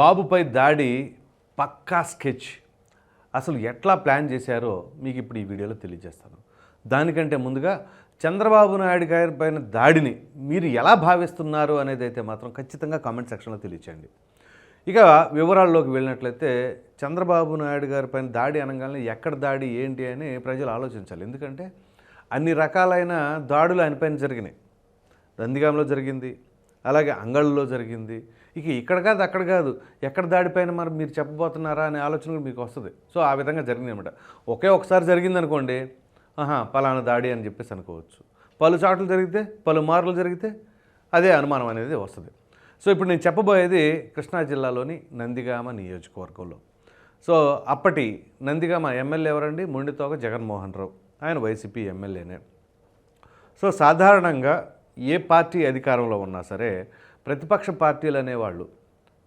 బాబుపై దాడి పక్కా స్కెచ్. అసలు ఎట్లా ప్లాన్ చేశారో మీకు ఇప్పుడు ఈ వీడియోలో తెలియజేస్తాను. దానికంటే ముందుగా చంద్రబాబు నాయుడు గారి పైన దాడిని మీరు ఎలా భావిస్తున్నారు అనేది అయితే మాత్రం ఖచ్చితంగా కామెంట్ సెక్షన్లో తెలియచేయండి. ఇక వివరాల్లోకి వెళ్ళినట్లయితే చంద్రబాబు నాయుడు గారి పైన దాడి అనగానే ఎక్కడ దాడి ఏంటి అని ప్రజలు ఆలోచించాలి. ఎందుకంటే అన్ని రకాలైన దాడులు ఆయన పైన జరిగినాయి. నందిగాంలో జరిగింది అలాగే అంగళ్ళలో జరిగింది ఇక ఇక్కడ కాదు అక్కడ కాదు. ఎక్కడ దాడిపైన మరి మీరు చెప్పబోతున్నారా అనే ఆలోచన కూడా మీకు వస్తుంది. సో ఆ విధంగా జరిగింది అనమాట ఒకే ఒకసారి జరిగింది అనుకోండి ఆహా పలానా దాడి అని చెప్పేసి అనుకోవచ్చు. పలు చాట్లు జరిగితే పలు మార్లు జరిగితే అదే అనుమానం అనేది వస్తుంది. సో ఇప్పుడు నేను చెప్పబోయేది కృష్ణా జిల్లాలోని నందిగామ నియోజకవర్గంలో. సో అప్పటి నందిగామ ఎమ్మెల్యే ఎవరండి? మొండితోక జగన్మోహన్ రావు. ఆయన వైసీపీ ఎమ్మెల్యేనే. సో సాధారణంగా ఏ పార్టీ అధికారంలో ఉన్నా సరే ప్రతిపక్ష పార్టీలు అనేవాళ్ళు.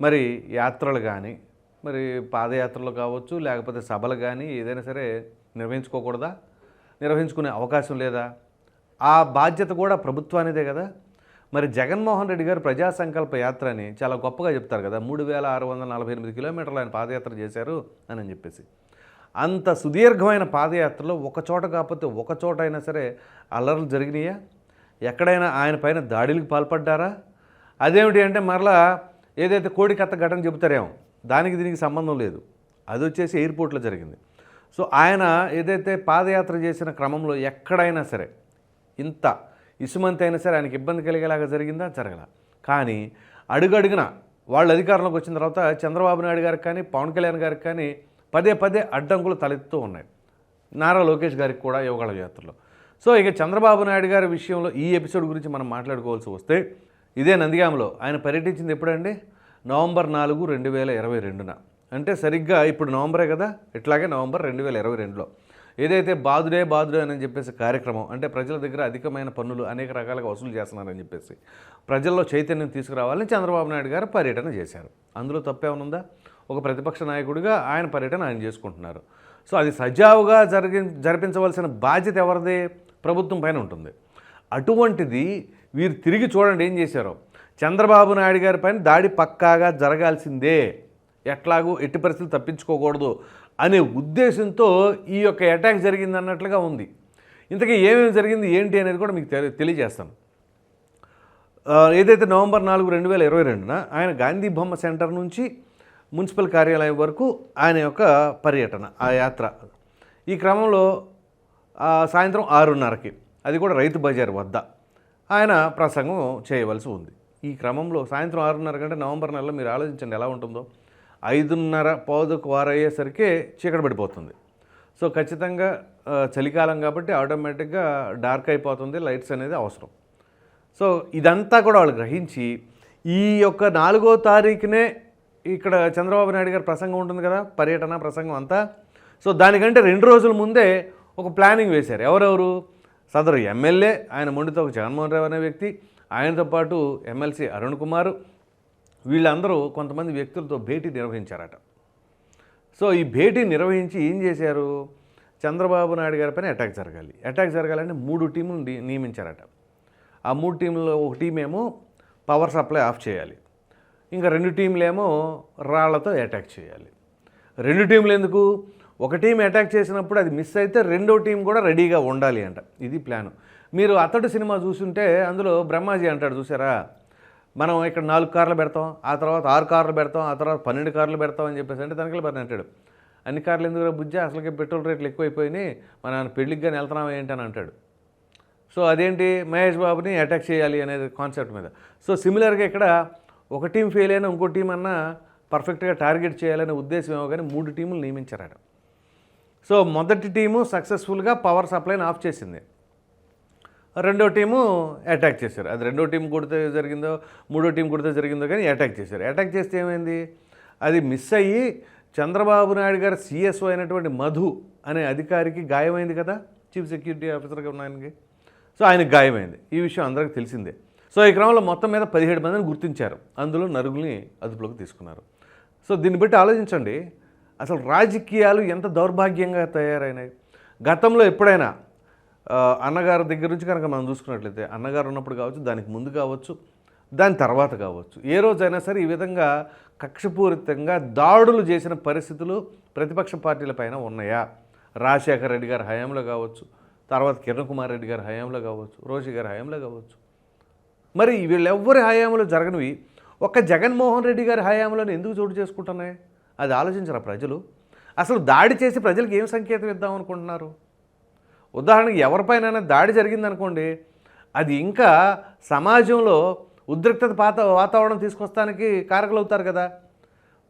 మరి యాత్రలు కానీ మరి పాదయాత్రలు కావచ్చు లేకపోతే సభలు కానీ ఏదైనా సరే నిర్వహించుకోకూడదా? నిర్వహించుకునే అవకాశం లేదా? ఆ బాధ్యత కూడా ప్రభుత్వానిదే కదా? మరి జగన్మోహన్ రెడ్డి గారు ప్రజా సంకల్ప యాత్రని చాలా గొప్పగా చెప్తారు కదా మూడు వేల ఆరు వందల నలభై ఎనిమిది కిలోమీటర్లు ఆయన పాదయాత్ర చేశారు అని అని చెప్పేసి. అంత సుదీర్ఘమైన పాదయాత్రలో ఒక చోట కాకపోతే ఒక చోట అయినా సరే అల్లర్లు జరిగినాయా? ఎక్కడైనా ఆయన పైన దాడులకు పాల్పడ్డారా? అదేమిటి అంటే మరలా ఏదైతే కోడికత్త ఘటన చెబుతారేమో దానికి దీనికి సంబంధం లేదు. అది వచ్చేసి ఎయిర్పోర్ట్లో జరిగింది. సో ఆయన ఏదైతే పాదయాత్ర చేసిన క్రమంలో ఎక్కడైనా సరే ఇంత ఇసుమంత అయినా సరే ఆయనకి ఇబ్బంది కలిగేలాగా జరిగిందా? జరగల. కానీ అడుగడుగున వాళ్ళు అధికారంలోకి వచ్చిన తర్వాత చంద్రబాబు నాయుడు గారికి కానీ పవన్ కళ్యాణ్ గారికి కానీ పదే పదే అడ్డంకులు తలెత్తుతూ ఉన్నాయి. నారా లోకేష్ గారికి కూడా యువగళ యాత్రలో. సో ఇక చంద్రబాబు నాయుడు గారి విషయంలో ఈ ఎపిసోడ్ గురించి మనం మాట్లాడుకోవాల్సి వస్తే ఇదే నందిగామలో. ఆయన పర్యటించింది ఎప్పుడండి? నవంబర్ నాలుగు రెండు వేల ఇరవై రెండున. అంటే సరిగ్గా ఇప్పుడు నవంబరే కదా? ఇట్లాగే నవంబర్ రెండు వేల ఇరవై రెండులో. ఏదైతే బాదుడే బాదుడే అని చెప్పేసి కార్యక్రమం అంటే ప్రజల దగ్గర అధికమైన పన్నులు అనేక రకాలుగా వసూలు చేస్తున్నారని చెప్పేసి ప్రజల్లో చైతన్యం తీసుకురావాలని చంద్రబాబు నాయుడు గారు పర్యటన చేశారు. అందులో తప్పేమనుందా ఒక ప్రతిపక్ష నాయకుడిగా ఆయన పర్యటన ఆయన చేసుకుంటున్నారు. సో అది సజావుగా జరిగి జరిపించవలసిన బాధ్యత ఎవరిది? ప్రభుత్వం పైన ఉంటుంది. అటువంటిది వీరు తిరిగి చూడండి ఏం చేశారో. చంద్రబాబు నాయుడు గారి పైన దాడి పక్కాగా జరగాల్సిందే. ఎట్లాగూ ఎట్టి పరిస్థితులు తప్పించుకోకూడదు అనే ఉద్దేశంతో ఈ యొక్క అటాక్ జరిగింది అన్నట్లుగా ఉంది. ఇంతకీ ఏమేమి జరిగింది ఏంటి అనేది కూడా మీకు తెలి- తెలియజేస్తాను ఏదైతే నవంబర్ నాలుగు రెండు వేల ఇరవై రెండున ఆయన గాంధీ బొమ్మ సెంటర్ నుంచి మున్సిపల్ కార్యాలయం వరకు ఆయన యొక్క పర్యటన ఆ యాత్ర. ఈ క్రమంలో సాయంత్రం ఆరున్నరకి. అది కూడా రైతు బజార్ వద్ద. ఆయన ప్రసంగం చేయవలసి ఉంది. ఈ క్రమంలో సాయంత్రం ఆరున్నర కంటే నవంబర్ నెలలో మీరు ఆలోచించండి ఎలా ఉంటుందో. ఐదున్నర పౌదకు వారయ్యేసరికి చీకటి పడిపోతుంది. సో ఖచ్చితంగా చలికాలం కాబట్టి ఆటోమేటిక్గా డార్క్ అయిపోతుంది లైట్స్ అనేది అవసరం. సో ఇదంతా కూడా వాళ్ళు గ్రహించి ఈ యొక్క నాలుగో తారీఖునే ఇక్కడ చంద్రబాబు నాయుడు గారి ప్రసంగం ఉంటుంది కదా పర్యటన ప్రసంగం అంతా. సో దానికంటే రెండు రోజుల ముందే ఒక ప్లానింగ్ వేశారు. ఎవరెవరు? సదరు ఎమ్మెల్యే ఆయన మొండితో ఒక జగన్మోహన్ రావు అనే వ్యక్తి ఆయనతో పాటు ఎమ్మెల్సీ అరుణ్ కుమార్ వీళ్ళందరూ కొంతమంది వ్యక్తులతో భేటీ నిర్వహించారట. సో ఈ భేటీ నిర్వహించి ఏం చేశారు? చంద్రబాబు నాయుడు గారి పైన అటాక్ జరగాలి. అటాక్ జరగాలంటే మూడు టీములు ని- నియమించారట. ఆ మూడు టీంలో ఒక టీం ఏమో పవర్ సప్లై ఆఫ్ చేయాలి. ఇంకా రెండు టీంలేమో రాళ్ళతో అటాక్ చేయాలి. రెండు టీంలు ఎందుకు? ఒక టీం అటాక్ చేసినప్పుడు అది మిస్ అయితే రెండో టీం కూడా రెడీగా ఉండాలి అంట. ఇది ప్లాను మీరు అతడు సినిమా చూస్తుంటే అందులో బ్రహ్మాజీ అంటాడు చూసారా? మనం ఇక్కడ నాలుగు కార్లు పెడతాం ఆ తర్వాత ఆరు కార్లు పెడతాం ఆ తర్వాత పన్నెండు కార్లు పెడతాం అని చెప్పేసి అంటే తనకి పని అంటాడు. అన్ని కార్లు ఎందుకు బుజ్జ? అసలుకి పెట్రోల్ రేట్లు ఎక్కువైపోయినాయి. మన పెళ్ళికి కానీ వెళ్తున్నాం ఏంటి అని అంటాడు. సో అదేంటి? మహేష్ బాబుని అటాక్ చేయాలి అనేది కాన్సెప్ట్ మీద. సో సిమిలర్గా ఇక్కడ ఒక టీం ఫెయిల్ అయినా ఇంకో టీం అన్నా పర్ఫెక్ట్గా టార్గెట్ చేయాలనే ఉద్దేశం ఏమో కానీ మూడు టీములు నియమించారట. సో మొదటి టీము సక్సెస్ఫుల్గా పవర్ సప్లైని ఆఫ్ చేసింది. రెండో టీము అటాక్ చేశారు. అది రెండో టీం కొడితే జరిగిందో మూడో టీం కొడితే జరిగిందో కానీ అటాక్ చేశారు. అటాక్ చేస్తే ఏమైంది? అది మిస్ అయ్యి చంద్రబాబు నాయుడు గారు సిఎస్ఓ అయినటువంటి మధు అనే అధికారికి గాయమైంది కదా చీఫ్ సెక్యూరిటీ ఆఫీసర్గా ఉన్న ఆయనకి. సో ఆయనకు గాయమైంది. ఈ విషయం అందరికీ తెలిసిందే. సో ఈ క్రమంలో మొత్తం మీద పదిహేడు మందిని గుర్తించారు. అందులో నరుగుల్ని అదుపులోకి తీసుకున్నారు. సో దీన్ని బట్టి ఆలోచించండి. అసలు రాజకీయాలు ఎంత దౌర్భాగ్యంగా తయారైనాయి. గతంలో ఎప్పుడైనా అన్నగారి దగ్గర నుంచి కనుక మనం చూసుకున్నట్లయితే అన్నగారు ఉన్నప్పుడు కావచ్చు దానికి ముందు కావచ్చు దాని తర్వాత కావచ్చు ఏ రోజైనా సరే ఈ విధంగా కక్షపూరితంగా దాడులు చేసిన పరిస్థితులు ప్రతిపక్ష పార్టీలపైన ఉన్నాయా? రాజశేఖర రెడ్డి గారి హయాంలో కావచ్చు తర్వాత కిరణ్ కుమార్ రెడ్డి గారి హయాంలో కావచ్చు రోషి గారి హయాంలో కావచ్చు. మరి వీళ్ళెవ్వరి హయాంలో జరగనివి? ఒక్క జగన్మోహన్ రెడ్డి గారి హయాంలో ఎందుకు చోటు చేసుకుంటున్నాయి? అది ఆలోచించరా ప్రజలు? అసలు దాడి చేసి ప్రజలకు ఏం సంకేతం ఇద్దాం అనుకుంటున్నారు? ఉదాహరణకి ఎవరిపైనైనా దాడి జరిగిందనుకోండి అది ఇంకా సమాజంలో ఉద్రిక్తత పాత వాతావరణం తీసుకొస్తానికి కారకులవుతారు కదా.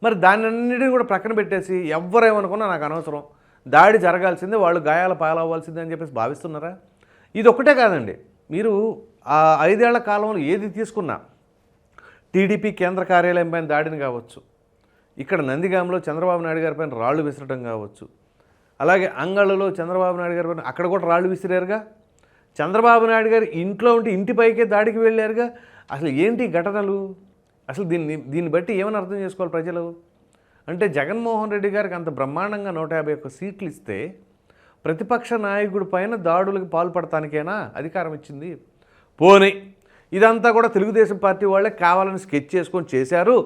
మరి దాన్నిన్నిటిని కూడా ప్రక్కన పెట్టేసి ఎవరేమనుకున్నా నాకు అనవసరం. దాడి జరగాల్సిందే వాళ్ళు గాయాల పాలవ్వాల్సిందే అని చెప్పేసి భావిస్తున్నారా? ఇది ఒక్కటే కాదండి. మీరు ఆ ఐదేళ్ళ కాలంలో ఏది తీసుకున్నా టీడీపీ కేంద్ర కార్యాలయం పైన దాడిని కావచ్చు. ఇక్కడ నందిగాంలో చంద్రబాబు నాయుడు గారి పైన రాళ్ళు విసరడం కావచ్చు. అలాగే అంగళ్ళలో చంద్రబాబు నాయుడు గారి పైన అక్కడ కూడా రాళ్ళు విసిరారుగా? చంద్రబాబు నాయుడు గారు ఇంట్లో ఉంటే ఇంటిపైకే దాడికి వెళ్ళారుగా? అసలు ఏంటి ఘటనలు? అసలు దీన్ని దీన్ని బట్టి ఏమని అర్థం చేసుకోవాలి ప్రజలు? అంటే జగన్మోహన్ రెడ్డి గారికి అంత బ్రహ్మాండంగా నూట యాభై ఒక్క సీట్లు ఇస్తే ప్రతిపక్ష నాయకుడి పైన దాడులకు పాల్పడటానికేనా అధికారం ఇచ్చింది? పోనీ ఇదంతా కూడా తెలుగుదేశం పార్టీ వాళ్ళే కావాలని స్కెచ్ చేసుకొని చేశారు.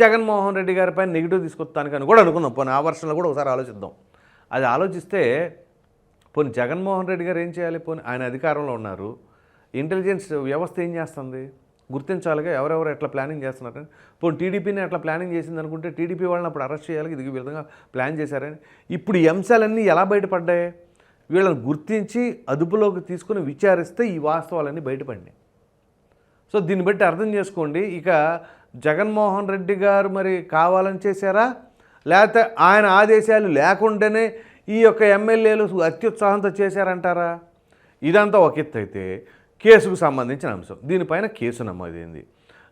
జగన్మోహన్ రెడ్డి గారి పైన నెగిటివ్ తీసుకొస్తానికని అని కూడా అనుకుందాం పోనీ ఆ వర్షంలో కూడా ఒకసారి ఆలోచిద్దాం. అది ఆలోచిస్తే పోనీ జగన్మోహన్ రెడ్డి గారు ఏం చేయాలి? పోనీ ఆయన అధికారంలో ఉన్నారు. ఇంటెలిజెన్స్ వ్యవస్థ ఏం చేస్తుంది? గుర్తించాలిగా ఎవరెవరు ఎట్లా ప్లానింగ్ చేస్తున్నారని పోనీ టీడీపీని ఎట్లా ప్లానింగ్ చేసింది అనుకుంటే టీడీపీ వాళ్ళని అప్పుడు అరెస్ట్ చేయాలి ఇది విధంగా ప్లాన్ చేశారని. ఇప్పుడు ఈ అంశాలన్నీ ఎలా బయటపడ్డాయి? వీళ్ళని గుర్తించి అదుపులోకి తీసుకుని విచారిస్తే ఈ వాస్తవాలన్నీ బయటపడినాయి. సో దీన్ని బట్టి అర్థం చేసుకోండి. ఇక జగన్మోహన్ రెడ్డి గారు మరి కావాలని చేశారా? లేకపోతే ఆయన ఆదేశాలు లేకుండానే ఈ యొక్క ఎమ్మెల్యేలు అత్యుత్సాహంతో చేశారంటారా? ఇదంతా ఒక ఎత్తు అయితే కేసుకు సంబంధించిన అంశం. దీనిపైన కేసు నమోదైంది.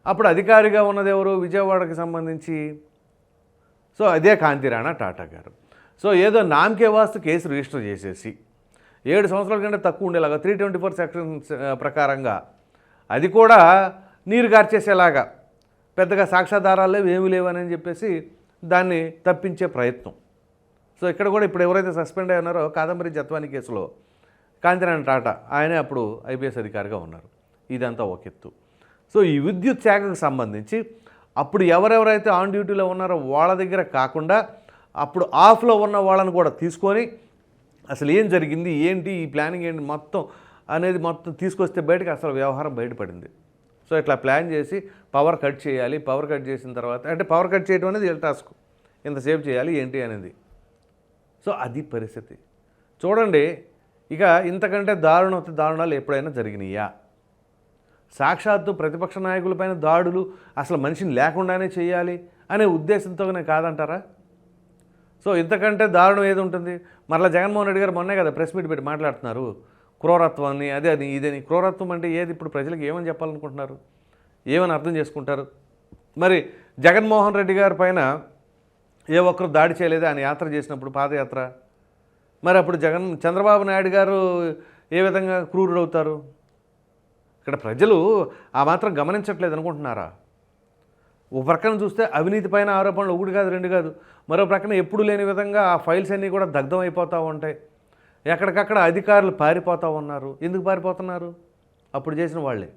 అప్పుడు అధికారిగా ఉన్నది ఎవరు? విజయవాడకి సంబంధించి? సో అదే కాంతిరాణా టాటా గారు. సో ఏదో నామకే వాస్తు కేసు రిజిస్టర్ చేసేసి ఏడు సంవత్సరాల కంటే తక్కువ ఉండేలాగా త్రీ ట్వంటీ ఫోర్ సెక్షన్ ప్రకారంగా అది కూడా నీరు గార్చేసేలాగా పెద్దగా సాక్ష్యాధారాలు లేవు ఏమీ లేవు అని చెప్పేసి దాన్ని తప్పించే ప్రయత్నం. సో ఇక్కడ కూడా ఇప్పుడు ఎవరైతే సస్పెండ్ అయి ఉన్నారో కాదంబరి జత్వాని కేసులో కాంతిరాణి టాటా ఆయనే అప్పుడు ఐపీఎస్ అధికారిగా ఉన్నారు. ఇదంతా ఒక ఎత్తు. సో ఈ విద్యుత్ శాఖకు సంబంధించి అప్పుడు ఎవరెవరైతే ఆన్ డ్యూటీలో ఉన్నారో వాళ్ళ దగ్గర కాకుండా అప్పుడు ఆఫ్లో ఉన్న వాళ్ళని కూడా తీసుకొని అసలు ఏం జరిగింది ఏంటి ఈ ప్లానింగ్ ఏంటి మొత్తం అనేది మొత్తం తీసుకొస్తే బయటకు అసలు వ్యవహారం బయటపడింది. సో ఇట్లా ప్లాన్ చేసి పవర్ కట్ చేయాలి పవర్ కట్ చేసిన తర్వాత అంటే పవర్ కట్ చేయడం అనేది వీళ్ళ టాస్క్ ఇంతసేపు చేయాలి ఏంటి అనేది. సో అది పరిస్థితి. చూడండి ఇక ఇంతకంటే దారుణ దారుణాలు ఎప్పుడైనా జరిగినాయా? సాక్షాత్తు ప్రతిపక్ష నాయకులపైన దాడులు అసలు మనిషిని లేకుండానే చేయాలి అనే ఉద్దేశంతోనే కాదంటారా? సో ఇంతకంటే దారుణం ఏది ఉంటుంది? మరలా జగన్మోహన్ రెడ్డి గారు మొన్నే కదా ప్రెస్ మీట్ పెట్టి మాట్లాడుతున్నారు. క్రూరత్వాన్ని అదే అది ఇదని. క్రూరత్వం అంటే ఏది? ఇప్పుడు ప్రజలకు ఏమని చెప్పాలనుకుంటున్నారు? ఏమని అర్థం చేసుకుంటారు? మరి జగన్మోహన్ రెడ్డి గారి పైన ఏ ఒక్కరు దాడి చేయలేదు? ఆయన యాత్ర చేసినప్పుడు పాదయాత్ర? మరి అప్పుడు జగన్ చంద్రబాబు నాయుడు గారు ఏ విధంగా క్రూరుడవుతారు? ఇక్కడ ప్రజలు ఆ మాత్రం గమనించట్లేదు అనుకుంటున్నారా? ఒక ప్రక్కన చూస్తే అవినీతి పైన ఆరోపణలు ఒకటి కాదు రెండు కాదు. మరో ప్రక్కన ఎప్పుడు లేని విధంగా ఆ ఫైల్స్ అన్నీ కూడా దగ్ధం అయిపోతూ ఉంటాయి. ఎక్కడికక్కడ అధికారులు పారిపోతూ ఉన్నారు. ఎందుకు పారిపోతున్నారు? అప్పుడు చేసిన వాళ్ళే.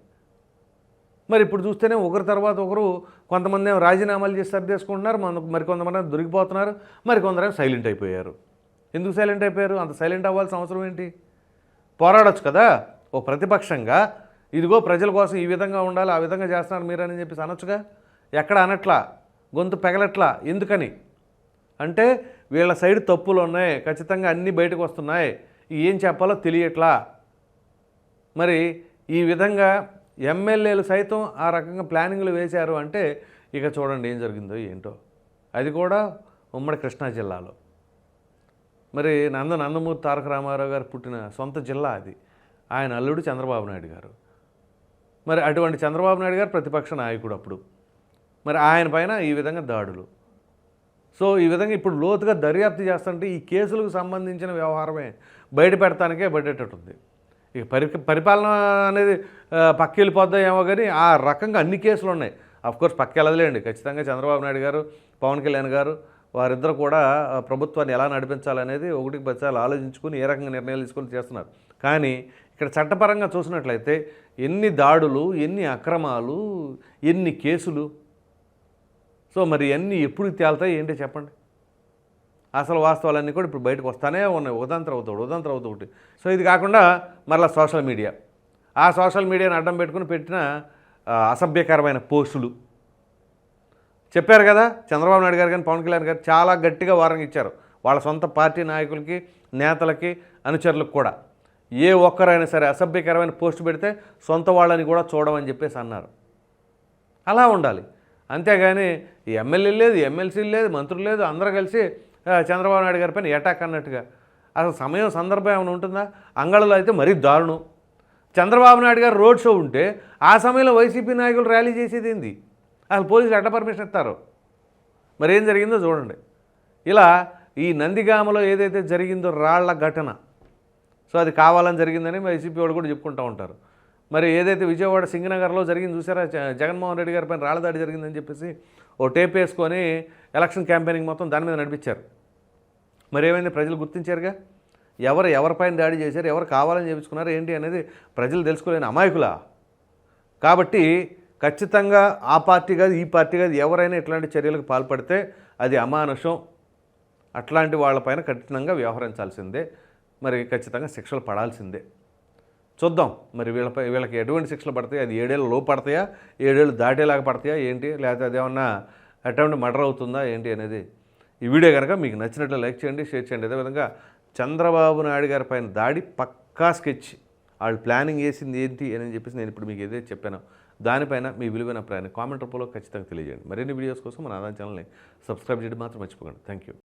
మరి ఇప్పుడు చూస్తేనే ఒకరి తర్వాత ఒకరు కొంతమంది ఏమో రాజీనామాలు చేసి సర్దేసుకుంటున్నారు మన మరికొంతమంది దొరికిపోతున్నారు మరి సైలెంట్ అయిపోయారు. ఎందుకు సైలెంట్ అయిపోయారు? అంత సైలెంట్ అవ్వాల్సిన అవసరం ఏంటి? పోరాడొచ్చు కదా? ఓ ప్రతిపక్షంగా ఇదిగో ప్రజల కోసం ఈ విధంగా ఉండాలి ఆ విధంగా చేస్తున్నారు మీరు అని చెప్పేసి అనొచ్చుగా? ఎక్కడ అనట్లా? గొంతు పెగలట్లా? ఎందుకని? అంటే వీళ్ళ సైడ్ తప్పులు ఉన్నాయి ఖచ్చితంగా అన్నీ బయటకు వస్తున్నాయి. ఏం చెప్పాలో తెలియట్లా? మరి ఈ విధంగా ఎమ్మెల్యేలు సైతం ఆ రకంగా ప్లానింగ్లు వేశారు అంటే ఇక చూడండి ఏం జరిగిందో ఏంటో. అది కూడా ఉమ్మడి కృష్ణా జిల్లాలో. మరి నంద నందమూరి తారక రామారావు గారు పుట్టిన సొంత జిల్లా అది. ఆయన అల్లుడు చంద్రబాబు నాయుడు గారు. మరి అటువంటి చంద్రబాబు నాయుడు గారు ప్రతిపక్ష నాయకుడు అప్పుడు. మరి ఆయన పైన ఈ విధంగా దాడులు. సో ఈ విధంగా ఇప్పుడు లోతుగా దర్యాప్తు చేస్తుంటే ఈ కేసులకు సంబంధించిన వ్యవహారమే బయట పెడతానికే పడేటట్టుంది. ఇక పరి పరిపాలన అనేది పక్క వెళ్ళిపోద్దాయేమో కానీ ఆ రకంగా అన్ని కేసులు ఉన్నాయి. కోర్స్ పక్క వెళ్ళదులేండి. ఖచ్చితంగా చంద్రబాబు నాయుడు గారు పవన్ కళ్యాణ్ గారు వారిద్దరు కూడా ప్రభుత్వాన్ని ఎలా నడిపించాలనేది ఒకటికి పచ్చాలు ఆలోచించుకుని ఏ రకంగా నిర్ణయాలు తీసుకొని చేస్తున్నారు. కానీ ఇక్కడ చట్టపరంగా చూసినట్లయితే ఎన్ని దాడులు ఎన్ని అక్రమాలు ఎన్ని కేసులు సో మరి అన్నీ ఎప్పుడు తేలుతాయి? ఏంటో చెప్పండి? అసలు వాస్తవాలన్నీ కూడా ఇప్పుడు బయటకు వస్తానే ఉన్నాయి. ఉదంతరం అవుతాడు ఉదంతరం అవుతూ ఒకటి సో ఇది కాకుండా మరలా సోషల్ మీడియా. ఆ సోషల్ మీడియాని అడ్డం పెట్టుకుని పెట్టిన అసభ్యకరమైన పోస్టులు. చెప్పారు కదా చంద్రబాబు నాయుడు గారు కానీ పవన్ కళ్యాణ్ గారు చాలా గట్టిగా వారం ఇచ్చారు. వాళ్ళ సొంత పార్టీ నాయకులకి నేతలకి అనుచరులకు కూడా. ఏ ఒక్కరైనా సరే అసభ్యకరమైన పోస్ట్ పెడితే సొంత వాళ్ళని కూడా చూడమని చెప్పేసి అన్నారు. అలా ఉండాలి. అంతేగాని ఎమ్మెల్యే లేదు ఎమ్మెల్సీ లేదు మంత్రులు లేదు అందరూ కలిసి చంద్రబాబు నాయుడు గారి పైన అటాక్ అన్నట్టుగా. అసలు సమయం సందర్భం ఏమైనా ఉంటుందా? అంగళలో అయితే మరీ దారుణం. చంద్రబాబు నాయుడు గారు రోడ్ షో ఉంటే ఆ సమయంలో వైసీపీ నాయకులు ర్యాలీ చేసేది ఏంది? అసలు పోలీసులు ఎట్ట పర్మిషన్ ఇస్తారు? మరి ఏం జరిగిందో చూడండి. ఇలా ఈ నందిగామలో ఏదైతే జరిగిందో రాళ్ళ ఘటన. సో అది కావాలని జరిగిందని వైసీపీ వాళ్ళు కూడా చెప్పుకుంటూ ఉంటారు. మరి ఏదైతే విజయవాడ సింగనగర్లో జరిగింది చూసారా? జగన్మోహన్ రెడ్డి గారి పైన రాళ్ళదాడి జరిగిందని చెప్పేసి ఓ టేప్ వేసుకొని ఎలక్షన్ క్యాంపెయినింగ్ మొత్తం దాని మీద నడిపించారు. మరి ఏమైంది? ప్రజలు గుర్తించారుగా? ఎవరు ఎవరిపైన దాడి చేశారు? ఎవరు కావాలని చేయించుకున్నారు ఏంటి అనేది ప్రజలు తెలుసుకోలేని అమాయకులా? కాబట్టి ఖచ్చితంగా ఆ పార్టీ కాదు ఈ పార్టీ కాదు ఎవరైనా ఇట్లాంటి చర్యలకు పాల్పడితే అది అమానుషం. అట్లాంటి వాళ్ళపైన కఠినంగా వ్యవహరించాల్సిందే. మరి ఖచ్చితంగా శిక్షలు పడాల్సిందే. చూద్దాం. మరి వీళ్ళపై వీళ్ళకి ఎటువంటి శిక్షలు పడతాయి? అది ఏడేళ్ళు లోపు పడతాయా? ఏడేళ్ళు దాటేలాగా పడతాయా? ఏంటి? లేకపోతే అదేమన్నా అటెంప్ట్ మర్డర్ అవుతుందా? ఏంటి అనేది ఈ వీడియో కనుక మీకు నచ్చినట్లు లైక్ చేయండి షేర్ చేయండి. అదేవిధంగా చంద్రబాబు నాయుడు గారి పైన దాడి పక్కా స్కెచ్. వాళ్ళు ప్లానింగ్ చేసింది ఏంటి అని చెప్పేసి నేను ఇప్పుడు మీకు ఏదో చెప్పాను. దానిపైన మీ విలువైన ప్రయాణం కామెంట్ రూపంలో ఖచ్చితంగా తెలియజేయండి. మరిన్ని వీడియోస్ కోసం మన ఆదాయం ఛానల్ని సబ్స్క్రైబ్ చేయడం మాత్రం మర్చిపోకండి. Thank you